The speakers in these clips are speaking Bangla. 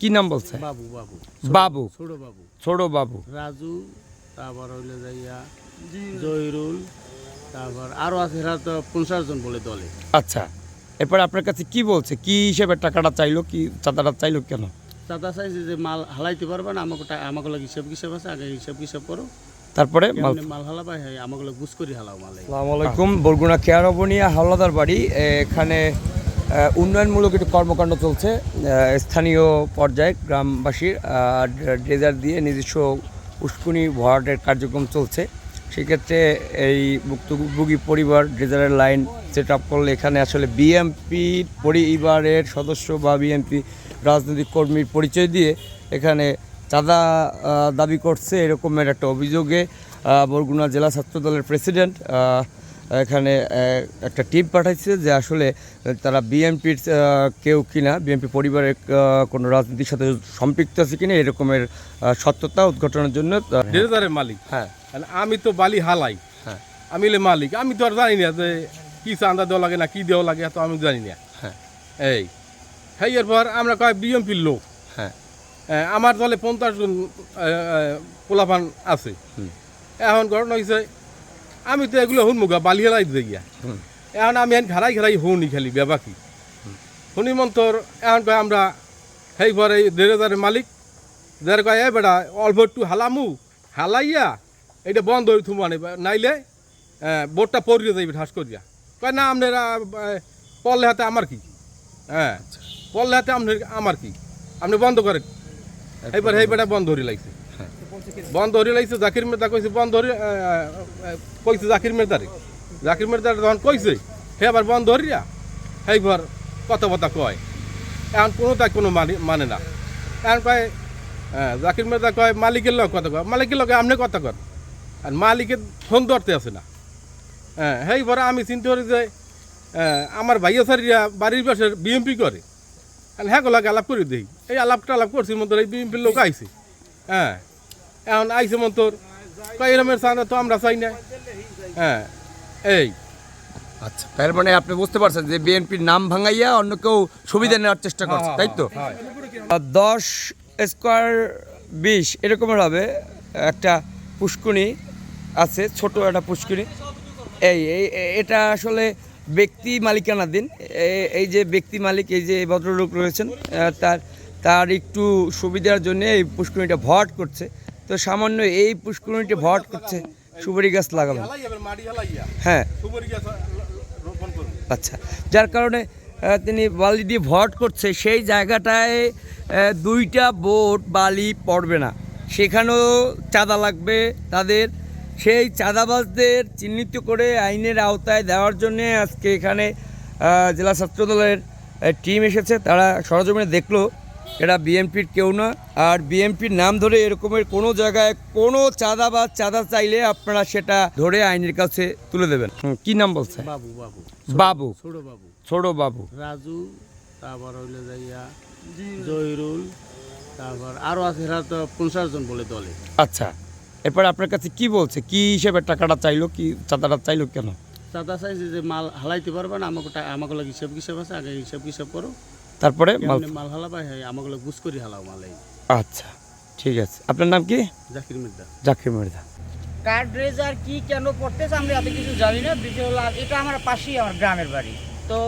কি নাম বলছে? বাবু বাবু। বাবু। ছোট বাবু। ছোট বাবু। রাজু তারপর হইলে যাইয়া জহিরুল তারপর আরও আছে এরা তো পঞ্চাশ জন বলে দলে। আচ্ছা এরপর আপনার কাছে কি বলছে? কি হিসেবে টাকাটা চাইলো? কি চাঁদাটা চাইলো কেন? চাঁদা চাইছে যে মাল হালাইতে পারবে না আমাকে আমাকে লাগে হিসাব হিসাব আছে আগে হিসাব হিসাব করো। তারপরে মাল হালাবা হ্যাঁ আমাকে গুছ করে হালাও মাল। আসসালামু আলাইকুম বরগুনা কেয়ারবনিয়া হাওলাদার বাড়ি এখানে উন্নয়নমূলক একটু কর্মকাণ্ড চলছে স্থানীয় পর্যায়ে গ্রামবাসীর ড্রেজার দিয়ে নিজস্ব উস্কুনি ভরাটের কার্যক্রম চলছে। সেক্ষেত্রে এই ভুক্তভোগী পরিবার ড্রেজারের লাইন সেট আপ করলে এখানে আসলে বিএমপি পরিবারের সদস্য বা বিএমপি রাজনৈতিক কর্মীর পরিচয় দিয়ে এখানে চাঁদা দাবি করছে। এরকমের একটা অভিযোগে বরগুনা জেলা ছাত্র দলের প্রেসিডেন্ট এখানে একটা টিম পাঠাইছে যে আসলে তারা বিএনপির কেউ কিনা বিএনপি পরিবারের কোনো রাজনীতির সাথে সম্পৃক্ত আছে কিনা এরকমের সত্যতা উদ্ঘাটনের জন্য আহ, মালিক। হ্যাঁ। আর আমি তো বালি হালাই। হ্যাঁ। আমি মালিক। আমি তো আর জানি না যে কি চান্দা দেওয়া লাগে না কি দেওয়া লাগে এত আমি জানি না। হ্যাঁ। এই। হ্যাঁ এরপর আমরা কয় বিএমপির লোক। হ্যাঁ। আমার দলে পঞ্চাশ জন পোলাপান আছে। হুম। এখন ঘটনা হয়েছে আমি তো এগুলো হুন মুগা বালি হেলাই দিয়ে গিয়া। এখন আমি এখন ঘেরাই ঘাড়াই হুনি খালি বেবাকি শুনি মন্তর এখন কয় আমরা সেই পরে দেড় মালিক যার কয় এ বেটা অল্প একটু হালামু হালাইয়া এটা বন্ধ হয়ে থুমু আনে নাইলে বোটটা পড়িয়ে যাইবে ঠাস করিয়া। কয় না আপনারা পড়লে হাতে আমার কি? হ্যাঁ পড়লে হাতে আপনার আমার কি? আপনি বন্ধ করেন এইবার সেই বেটা বন্ধ হরি লাগছে। বন্ধ হরি লাগছে জাকির মেদা কইছে বন্ধ আহ, কইছে জাকির মেদারে জাকির মেদারে যখন কইছে সে আবার বন্ধ হরিয়া? সেইবার কথা কথা কয়। এখন কোনো তাই কোনো মানে মানে না। এখন কয় জাকির মেদা কয় মালিকের লগ কথা কয়। মালিকের লগে আপনি কথা কর আর মালিকের ফোন ধরতে আছে না। হ্যাঁ সেইবার আমি চিন্তা করি যে আমার ভাইয়া সারিয়া বাড়ির পাশে বিএমপি করে। হ্যাঁ গোলাকে আলাপ করে দিই এই আলাপটা আলাপ করছি মন্তর এই বিএমপির লোক আইছে। হ্যাঁ। এখন আইছে মন্তর এরমের চাঁদা তো আমরা চাই না। হ্যাঁ এই। আচ্ছা তার মানে আপনি বুঝতে পারছেন যে বিএনপির নাম ভাঙাইয়া অন্য কেউ সুবিধা নেওয়ার চেষ্টা করছে তাই তো? হ্যাঁ। আর দশ স্কোয়ার বিশ এরকমের হবে। একটা পুষ্কুনি আছে ছোট একটা পুষ্কুনি। এই এই- এটা আসলে ব্যক্তি মালিকানাধীন। এই যে ব্যক্তি মালিক এই যে ভদ্রলোক রয়েছেন তার তার একটু সুবিধার জন্য এই পুষ্কুনিটা ভট করছে। তো সামান্য এই পুষ্করণীটি ভরাট করছে সুপারি গাছ হালাইয়া। হ্যাঁ। আচ্ছা যার কারণে তিনি বালি দিয়ে ভরাট করছে সেই জায়গাটায় দুইটা বোট বালি পড়বে না। সেখানেও চাঁদা লাগবে তাদের। সেই চাঁদাবাজদের চিহ্নিত করে আইনের আওতায় দেওয়ার জন্য আজকে এখানে জেলা ছাত্রদলের টিম এসেছে। তারা সরজমিনে দেখল। এরা বিএনপির কেউ না। আর বিএনপির নাম ধরে এরকমের কোনো জায়গায় কোনো চাঁদা বা চাঁদা চাইলে আপনারা সেটা ধরে আইনের কাছে তুলে দেবেন। কি নাম বলছে? বাবু বাবু। বাবু। ছোট বাবু। ছোট বাবু। রাজু তারপর হইলে যাইয়া জহিরুল তারপর আরও আছে এরা তো পঞ্চাশ জন বলে দলে। আচ্ছা এরপর আপনার কাছে কি বলছে? কি হিসেবে টাকাটা চাইলো? কি চাঁদাটা চাইলো কেন? চাঁদা চাইছে যে মাল হালাইতে পারবে না আমাকে আমাকে লাগে হিসাব হিসাব আছে আগে হিসাব হিসাব করো। তারপরে মাল হ্যাঁ আমাকে লাগে গুছ করে হালাও মাল আচ্ছা ঠিক আছে। আপনার নাম কি? জাকির মির্জা। জাকির মির্জা। কার ড্রেজার কি কেন পড়তেছে আমরা এত কিছু জানি না বিষয় হলো এটা আমার পাশেই আমার গ্রামের বাড়ি। তো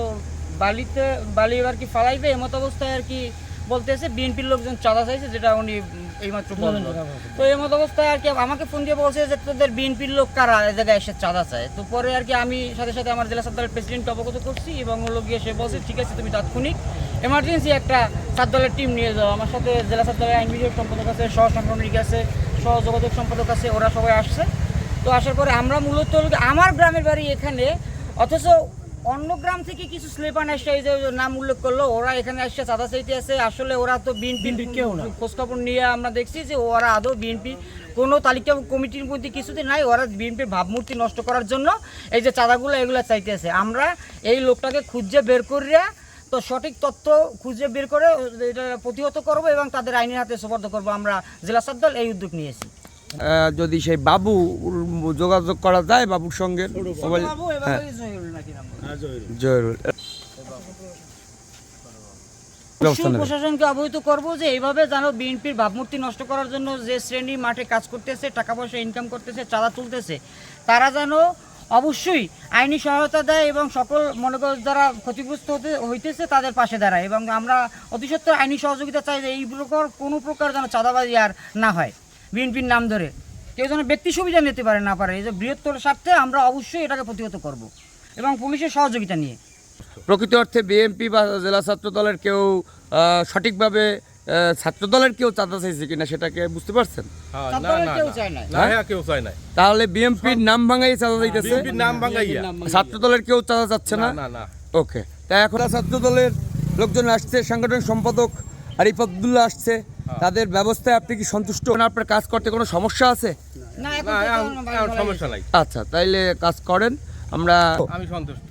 বালিতে বালি এবার কি ফালাইবে এমত অবস্থায় আর কি বলতেছে বিএনপির লোকজন চাঁদা চাইছে যেটা উনি এইমাত্র বলল। তো এমত অবস্থায় আর কি আমাকে ফোন দিয়ে বলছে যে তোদের বিএনপির লোক কারা এই জায়গায় এসে চাঁদা চায়। তো পরে আর কি আমি সাথে সাথে আমার জেলা সাদ্দালের প্রেসিডেন্ট অবগত করছি এবং লোক গিয়ে সে বলছে ঠিক আছে তুমি তাৎক্ষণিক এমার্জেন্সি একটা সাত দলের টিম নিয়ে যাও। আমার সাথে জেলা সাদ্দালের আইন বিভাগ সম্পাদক আছে সহ সাংগঠনিক আছে সহ যোগাযোগ সম্পাদক আছে ওরা সবাই আসছে। তো আসার পরে আমরা মূলত আমার গ্রামের বাড়ি এখানে অথচ অন্য গ্রাম থেকে কিছু স্লেপান আসছে এই যে নাম উল্লেখ করল ওরা এখানে আসছে চাঁদা চাইতে আছে আসলে ওরা তো বিএনপি কেউ না। খোঁজখবর নিয়ে আমরা দেখছি যে ওরা আদৌ বিএনপি কোনো তালিকা কমিটির মধ্যে কিছুতে নাই ওরা বিএনপির ভাবমূর্তি নষ্ট করার জন্য এই যে চাঁদাগুলো এগুলো চাইতে আছে আমরা এই লোকটাকে খুঁজে বের করিয়া তো সঠিক তথ্য খুঁজে বের করে এটা প্রতিহত করব এবং তাদের আইনের হাতে সোপর্দ করব। আমরা জেলা সাদ্দল এই উদ্যোগ নিয়েছি। যদি সেই বাবু যোগাযোগ করা যায় বাবুর সঙ্গে হ্যাঁ। জয়রুল প্রশাসনকে অবহিত করব যে এইভাবে যেন বিএনপির ভাবমূর্তি নষ্ট করার জন্য যে শ্রেণি মাঠে কাজ করতেছে টাকা পয়সা ইনকাম করতেছে চাঁদা তুলতেছে তারা যেন অবশ্যই আইনি সহায়তা দেয় এবং সকল মনে কর যারা ক্ষতিগ্রস্ত হতে হইতেছে তাদের পাশে দাঁড়ায় এবং আমরা অতিসত্ত্বর আইনি সহযোগিতা চাই যে এই প্রকার কোনো প্রকার যেন চাঁদাবাজি আর না হয় বিএনপির নাম ধরে। কেউ যেন ব্যক্তি সুবিধা নিতে পারে, না পারে, এই যে বৃহত্তর স্বার্থে আমরা অবশ্যই এটাকে প্রতিহত করব এবং পুলিশের সহযোগিতা নিয়ে। প্রকৃত অর্থে বিএনপি বা জেলা ছাত্র দলের কেউ সঠিকভাবে আহ, ছাত্র দলের কেউ চাঁদা চাইছে কিনা সেটাকে বুঝতে পারছেন? হ্যাঁ, না না কেউ না। চায় নাই। না হ্যাঁ কেউ তাহলে বিএনপির নাম ভাঙাই চাঁদা চাইতেছে? বিএনপির নাম ভাঙাইয়া ছাত্র দলের কেউ চাঁদা চাচ্ছে না? না না না। ওকে। তাই এখন ছাত্র দলের লোকজন আসছে সাংগঠনিক সম্পাদক আরিফ আবদুল্লাহ আসছে। তাদের ব্যবস্থায় আপনি কি সন্তুষ্ট? না আপনার কাজ করতে কোনো সমস্যা আছে? না এখন না তো এখন কোনো এখন সমস্যা নাই। আচ্ছা তাইলে কাজ করেন আমরা আমি সন্তুষ্ট।